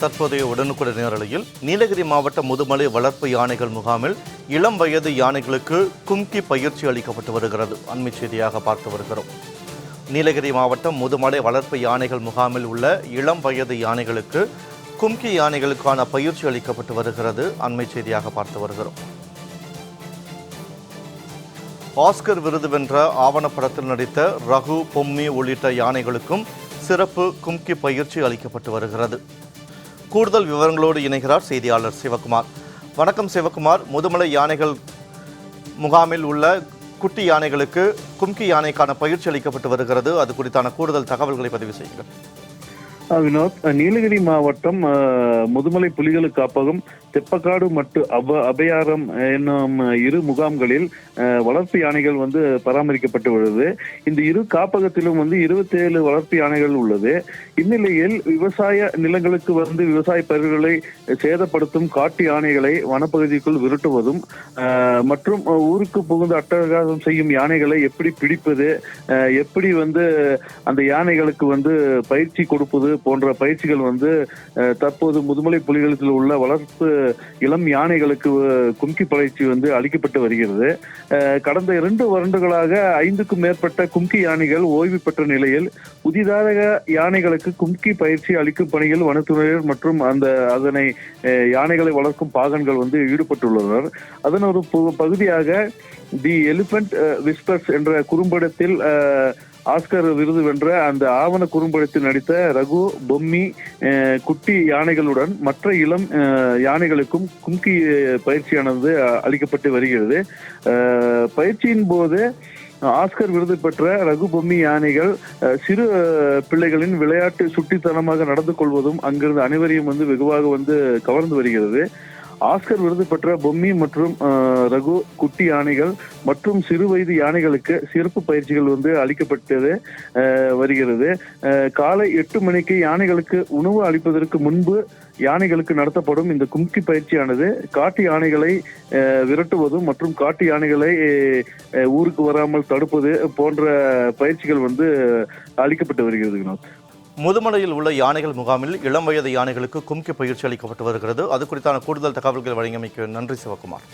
தற்போதைய உடனுக்குடன் நேரலையில் நீலகிரி மாவட்ட முதுமலை வளர்ப்பு யானைகள் முகாமில் இளம் வயது யானைகளுக்கு கும்கி பயிற்சி அளிக்கப்பட்டு வருகிறது. அண்மை செய்தியாக பார்த்து வருகிறோம். நீலகிரி மாவட்டம் முதுமலை வளர்ப்பு யானைகள் முகாமில் உள்ள இளம் வயது யானைகளுக்கு கும்கி யானைகளுக்கான பயிற்சி அளிக்கப்பட்டு வருகிறது. அண்மை செய்தியாக பார்த்து வருகிறோம். ஆஸ்கர் விருது வென்ற ஆவணப்படத்தில் நடித்த ரகு பொம்மி உள்ளிட்ட யானைகளுக்கும் சிறப்பு கும்கி பயிற்சி அளிக்கப்பட்டு வருகிறது. கூடுதல் விவரங்களோடு இணைகிறார் செய்தியாளர் சிவகுமார். வணக்கம் சிவகுமார். முதுமலை யானைகள் முகாமில் உள்ள குட்டி யானைகளுக்கு கும்கி யானைக்கான பயிற்சி அளிக்கப்பட்டு வருகிறது. அது குறித்தான கூடுதல் தகவல்களை பதிவு செய்யுங்கள். வினோத் நீலகிரி மாவட்டம் முதுமலை புலிகள் காப்பகம் தெப்பக்காடு மற்றும் அப அபயாரம் என்னும் இரு முகாம்களில் வளர்ப்பு யானைகள் வந்து பராமரிக்கப்பட்டு வருது இந்த இரு காப்பகத்திலும் வந்து இருபத்தேழு வளர்ப்பு யானைகள் உள்ளது. இந்நிலையில் விவசாய நிலங்களுக்கு வந்து விவசாய பயிர்களை சேதப்படுத்தும் காட்டு யானைகளை வனப்பகுதிக்குள் விரட்டுவதும் மற்றும் ஊருக்கு புகுந்து அட்டகாசம் செய்யும் யானைகளை எப்படி பிடிப்பது எப்படி வந்து அந்த யானைகளுக்கு வந்து பயிற்சி கொடுப்பது போன்ற பயிற்சிகள் வந்து தற்போது முதுமலை புலிகளத்தில் உள்ள வளர்ப்பு இளம் யானைகளுக்கு கும்கி பயிற்சி வந்து அளிக்கப்பட்டு வருகிறது. கடந்த இரண்டு வருடங்களாக ஐந்துக்கும் மேற்பட்ட கும்கி யானைகள் ஓய்வு பெற்ற நிலையில் புதிதாக யானைகளுக்கு கும்கி பயிற்சி அளிக்கும் பணியில் வனத்துறையினர் மற்றும் அந்த அதனை யானைகளை வளர்க்கும் பாகன்கள் வந்து ஈடுபட்டுள்ளனர். அதன் ஒரு பு- பகுதியாக தி எலிபென்ட் விஸ்பர்ஸ் என்ற குறும்படத்தில் அஹ், ஆஸ்கர் விருது வென்ற அந்த ஆவண குறும்படத்தில் நடித்த ரகு பொம்மி குட்டி யானைகளுடன் மற்ற இளம் யானைகளுக்கும் கும்கி பயிற்சியானது அளிக்கப்பட்டு வருகிறது. பயிற்சியின் போது ஆஸ்கர் விருது பெற்ற ரகு பொம்மி யானைகள் சிறு பிள்ளைகளின் விளையாட்டு சுட்டித்தனமாக நடந்து கொள்வதும் அங்கிருந்து அனைவரையும் வந்து வெகுவாக வந்து கவர்ந்து வருகிறது. ஆஸ்கர் விருது பெற்ற பொம்மி மற்றும் ரகு குட்டி யானைகள் மற்றும் சிறு வயது யானைகளுக்கு சிறப்பு பயிற்சிகள் வந்து அளிக்கப்பட்டது வருகிறது. காலை எட்டு மணிக்கு யானைகளுக்கு உணவு அளிப்பதற்கு முன்பு யானைகளுக்கு நடத்தப்படும் இந்த கும்கி பயிற்சியானது காட்டு யானைகளை விரட்டுவதும் மற்றும் காட்டு யானைகளை ஊருக்கு வராமல் தடுப்பது போன்ற பயிற்சிகள் வந்து அளிக்கப்பட்டு வருகிறது வினோத். முதுமலையில் உள்ள யானைகள் முகாமில் இளம் வயது யானைகளுக்கு கும்கி பயிற்சி அளிக்கப்பட்டு வருகிறது. அது குறித்தான கூடுதல் தகவல்கள் வழங்கியமைக்கு நன்றி சிவகுமார்.